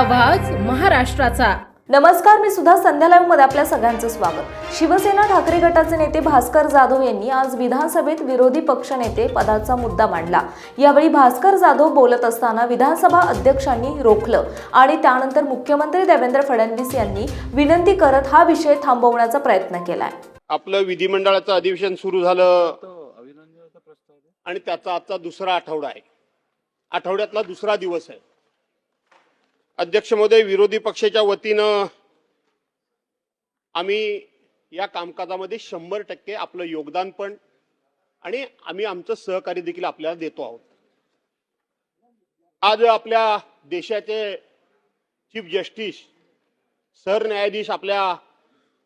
आवाज महाराष्ट्राचा. नमस्कार मी सुद्धा संध्या लाईव्हमध्ये आपल्या सगळ्यांचं स्वागत. शिवसेना ठाकरे गटाचे नेते भास्कर जाधव यांनी आज विधानसभेत विरोधी पक्षनेते पदाचा मुद्दा मांडला. यावेळी भास्कर जाधव बोलत असताना विधानसभा अध्यक्षांनी रोखलं आणि त्यानंतर मुख्यमंत्री देवेंद्र फडणवीस यांनी विनंती करत हा विषय थांबवण्याचा प्रयत्न केलाय. आपलं विधिमंडळाचं अधिवेशन सुरू झालं. आणि त्याचा आजचा दुसरा आठवडा आहे. आठवड्यातला दुसरा दिवस आहे. अध्यक्ष महोदय विरोधी पक्षाच्या वतीनं आम्ही या कामकाजामध्ये शंभर टक्के आपलं योगदान पण आणि आम्ही आमचं सहकार्य देखील आपल्याला देतो आहोत. आज आपल्या देशाचे चीफ जस्टिस सरन्यायाधीश आपल्या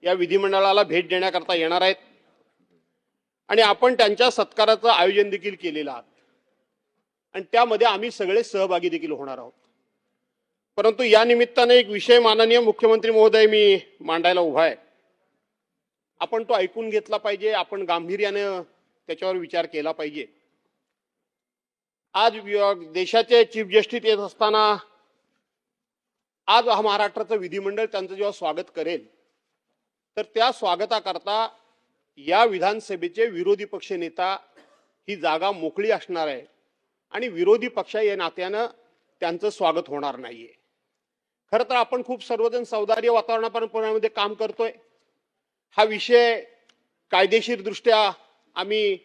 या विधिमंडळाला भेट देण्याकरता येणार आहेत. आणि आपण त्यांच्या सत्काराचं आयोजन देखील केलेलं आहात आणि त्यामध्ये आम्ही सगळे सहभागी देखील होणार आहोत. परंतु या निमित्ताने एक विषय माननीय मुख्यमंत्री महोदय मी मांडायला उभा आहे. आपण तो ऐकून घेतला पाहिजे आपण गांभीर्यानं त्याच्यावर विचार केला पाहिजे. आज देशाचे चीफ जस्टिस येत असताना आज हा महाराष्ट्राचं विधिमंडळ त्यांचं जेव्हा स्वागत करेल तर त्या स्वागताकरता या विधानसभेचे विरोधी पक्ष नेता ही जागा मोकळी असणार आहे आणि विरोधी पक्ष या नात्यानं त्यांचं स्वागत होणार नाहीये. खरं तर आपण खूप सर्वजण सौदार्य वातावरणापर्यंत काम करतोय. हा विषय कायदेशीरदृष्ट्या आम्ही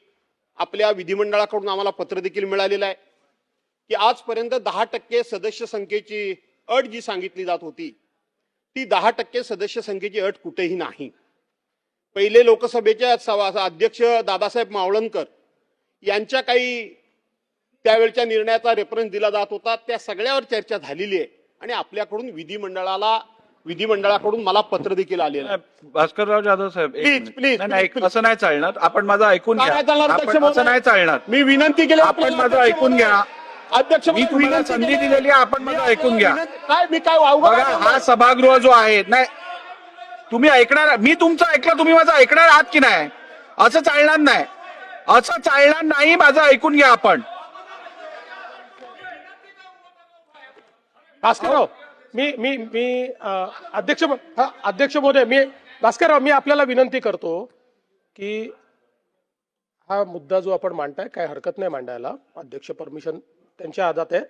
आपल्या विधिमंडळाकडून आम्हाला पत्र देखील मिळालेलं आहे की आजपर्यंत दहा टक्के सदस्य संख्येची अट जी सांगितली जात होती ती दहा टक्के सदस्य संख्येची अट कुठेही नाही. पहिले लोकसभेचे अध्यक्ष दादासाहेब मावळणकर यांच्या काही त्यावेळच्या निर्णयाचा रेफरन्स दिला जात होता. त्या सगळ्यावर चर्चा झालेली आहे. आणि आपल्याकडून विधिमंडळाला विधिमंडळाकडून मला पत्र देखील आलेलं आहे. नाही, भास्करराव जाधव साहेब एक Please, मिनिट. please, नाही, नाही, please, असं नाही चालणार. आपण माझं ऐकून काय घ्या नाही चालणार, अध्यक्ष आपण- असं महोदय? नाही चालणार. मी विनंती केली आपण माझं ऐकून घ्या. अध्यक्ष मी महोदय, तुम्हाला विनंती संधी केली. दिलेली आहे आपण माझं ऐकून घ्या. काय मी काय बघा आहे? हा सभागृह जो आहे नाही तुम्ही ऐकणार मी तुमचं ऐकलं तुम्ही माझं ऐकणार आहात की नाही? असं चालणार नाही. असं चालणार नाही माझं ऐकून घ्या आपण. भास्करराव मी मी मी अध्यक्ष अध्यक्ष महोदय मी भास्करराव मी आपल्याला विनंती करतो की हा मुद्दा जो आपण मांडताय काय हरकत नाही मांडायला. अध्यक्ष परमिशन त्यांच्या हातात आहे.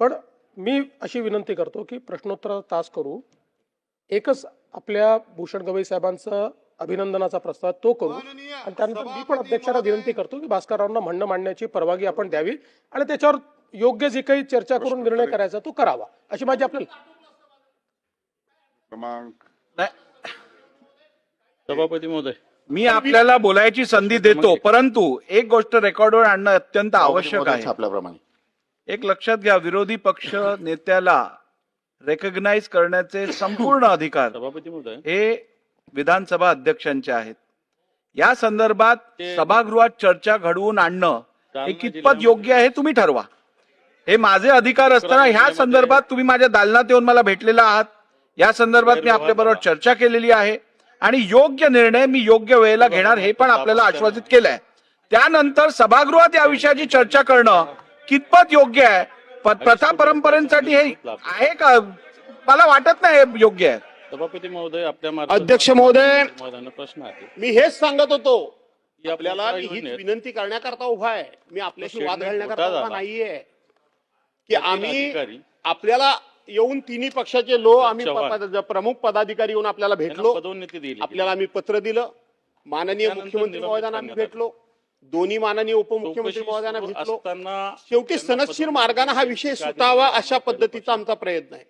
पण मी अशी विनंती करतो की प्रश्नोत्तर तास करू. एकच आपल्या भूषण गवई साहेबांचं अभिनंदनाचा प्रस्ताव तो करू. आणि त्यानंतर मी पण अध्यक्षाला विनंती करतो की भास्कररावांना म्हणणं मांडण्याची परवानगी आपण द्यावी. आणि त्याच्यावर योग्य जे काही चर्चा करून निर्णय करायचा तो करावा. अशी माझी आपल्याला नाही, सभापती महोदय. मी आपल्याला बोलायची संधी देतो परंतु एक गोष्ट रेकॉर्डवर आणणं अत्यंत आवश्यक आहे. छापल्याप्रमाणे. एक लक्षात घ्या विरोधी पक्ष नेत्याला रेकग्नाइज करण्याचे संपूर्ण अधिकार सभापती महोदय. हे विधानसभा अध्यक्षांचे आहेत. या संदर्भात सभागृहात चर्चा घडवून आणणं हे कितपत योग्य आहे तुम्ही ठरवा. हे माझे अधिकार असताना ह्या संदर्भात तुम्ही माझ्या दालनात येऊन मला भेटलेला आहात. या संदर्भात मी आपल्याबरोबर चर्चा केलेली आहे आणि योग्य निर्णय मी योग्य वेळेला घेणार हे पण आपल्याला आश्वासित केलंय. त्यानंतर सभागृहात या विषयाची चर्चा करणं कितपत योग्य आहे? प्रथा परंपरेसाठी हे आहे का? मला वाटत नाही हे योग्य आहे. सभापती महोदय आपल्या अध्यक्ष महोदय प्रश्न आहे. मी हेच सांगत होतो. की आपल्याला विनंती करण्याकरता उभा आहे. मी आपल्याशी वाद घालण्याकरता. नाहीये. की आम्ही आपल्याला येऊन तिन्ही पक्षाचे लो आम्ही प्रमुख पदाधिकारी येऊन आपल्याला भेटलो. आपल्याला आम्ही पत्र दिलं. माननीय मुख्यमंत्री महोदयांना आम्ही भेटलो. दोन्ही माननीय उपमुख्यमंत्री महोदयांना भेटलो. शेवटी सनदशीर मार्गाने हा. विषय सुटावा अशा पद्धतीचा. आमचा प्रयत्न आहे.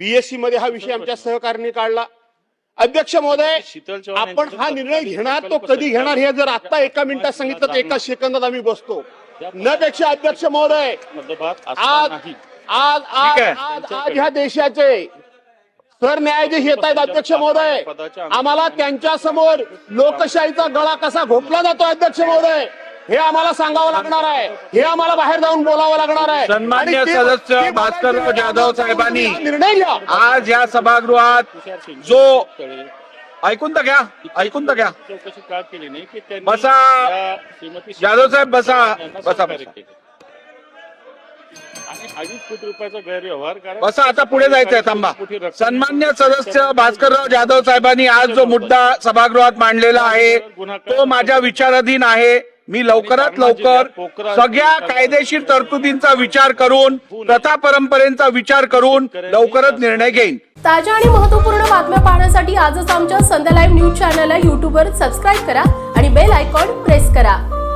बीएससी मध्ये हा विषय आमच्या सहकार्याने काढला. अध्यक्ष महोदय आपण हा निर्णय घेणार तो कधी घेणार हे जर आता एका मिनिटात सांगितलं तर एका सेकंदात आम्ही बसतो. न पेक्षा अध्यक्ष महोदय. आज आज आज. आज आज ह्या देशाचे सरन्यायाधीश येत आहेत अध्यक्ष महोदय. आम्हाला त्यांच्यासमोर लोकशाहीचा गळा कसा घोपला जातो अध्यक्ष महोदय? हे आम्हाला सांगावं लागणार आहे. हे आम्हाला बाहेर जाऊन बोलावं लागणार आहे. सन्मान्य सदस्य ते भास्करराव जाधव साहेबांनी निर्णय घ्या. आज या सभागृहात जो ऐकून तर घ्या ऐकून तर घ्या. चौकशी का केली नाही की त्यांनी बसा. या श्रीमती जाधव साहेब बसा. यांना बसा सहकार्य बसा केले. आणि अडीच कोटी रुपयाचा गैरव्यवहार कारण बसा आता पुढे जायचंय थांबा. सन्मान्य सदस्य भास्करराव जाधव साहेबांनी आज जो मुद्दा सभागृहात मांडलेला आहे तो माझ्या विचाराधीन आहे. मी लवकरात लवकर सगळ्या कायदेशीर तरतुदींचा विचार करून प्रथा परंपरेचा विचार करून लवकरच निर्णय घेईन. ताज्या आणि महत्त्वपूर्ण बातम्या पाहण्यासाठी आजच आमच्या संध्या लाईव्ह न्यूज चॅनलला यूट्यूबवर सबस्क्राईब करा आणि बेल आयकॉन प्रेस करा.